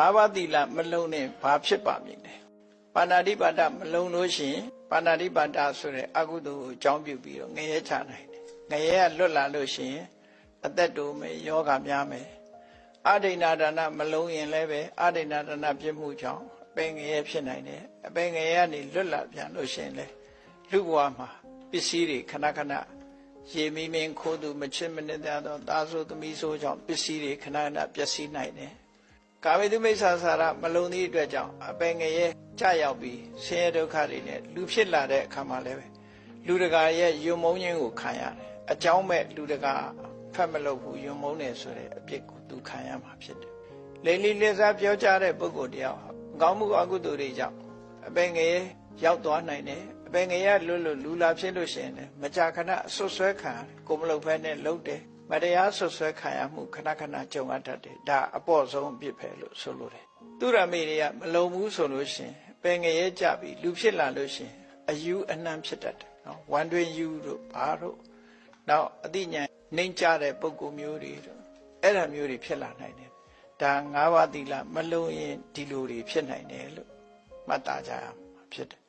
ဘာဝတိလမလုံးနဲ့ဘာဖြစ်ပါမည်လဲပါဏာတိပါဒမလုံးလို့ရှိရင်ပါဏာတိပါဒဆိုတဲ့အကုသိုလ်ကိုအကြောင်းပြုပြီးတော့ငရဲချနိုင်တယ်ငရဲကလွတ်လာလို့ရှိရင်အသက်တိုးမယ်ယောဂများမယ်အဒိဏဒါနမလုံးရင်လည်းပဲအဒိဏဒါနပြစ်မှုကြောင့်အပင်ငရဲဖြစ်နိုင်တယ်အပင်ငရဲကနေလွတ်လာပြန်လို့ရှိရင်လေလူဘဝမှာပစ္စည်းတွေခဏခဏရေမီမင်းခိုးသူမချစ်မနစ်တဲ့တော့တာဆိုသမီးဆိုကြောင့်ပစ္စည်းတွေခဏခဏပျက်စီးနိုင်တယ် ကာမိတုမိစ္ဆာစာရမလုံသည့်အတွက်ကြောင့်အပင်ငရဲကြရောက်ပြီးဆင်းရဲဒုက္ခတွေနဲ့လူဖြစ်လာတဲ့အခါမှာလည်းပဲလူတကာရဲ့ယုံမုန်းခြင်းကိုခံရတယ်အကြောင်းမဲ့လူတကာဖတ်မလို့ဘူးယုံမုန်းတယ်ဆိုတဲ့အပြစ်ကိုသူခံရမှာဖြစ်တယ်လေလီလေစားပြောကြတဲ့ပုဂ္ဂိုလ်တယောက်ဟာကောင်းမှုအကုသိုလ်တွေကြောင့်အပင်ငရဲရောက်သွားနိုင်တယ်အပင်ငရဲလွတ်လွတ်လူလာဖြစ်လို့ရှိရင်လည်းမကြာခဏအဆွတ်ဆွဲခံရတယ်ကိုမလုပ်ဖဲနဲ့လှုပ်တယ် မတရားဆွဆွဲခံရမှုခဏခဏကြုံရတတ်တယ်ဒါအပေါ့ဆုံးအဖြစ်ပဲလို့ဆိုလိုတယ်သူရမေတွေကမလုံဘူးဆိုလို့ရှရင်ပင်ငရဲကြပြီးလူဖြစ်လာလို့ရှရင်အယူအနှံဖြစ်တတ်တယ်နော်ဝမ်တွင်ယူတို့ဘာတို့နောက်အတိညာဉ်နှိမ့်ကြတဲ့ပုံကူမျိုးတွေတို့အဲ့ဒါမျိုးတွေဖြစ်လာနိုင်တယ်ဒါ၅ပါးသီလမလုံရင်ဒီလိုတွေဖြစ်နိုင်တယ်လို့မှတ်သားကြရမှာဖြစ်တယ်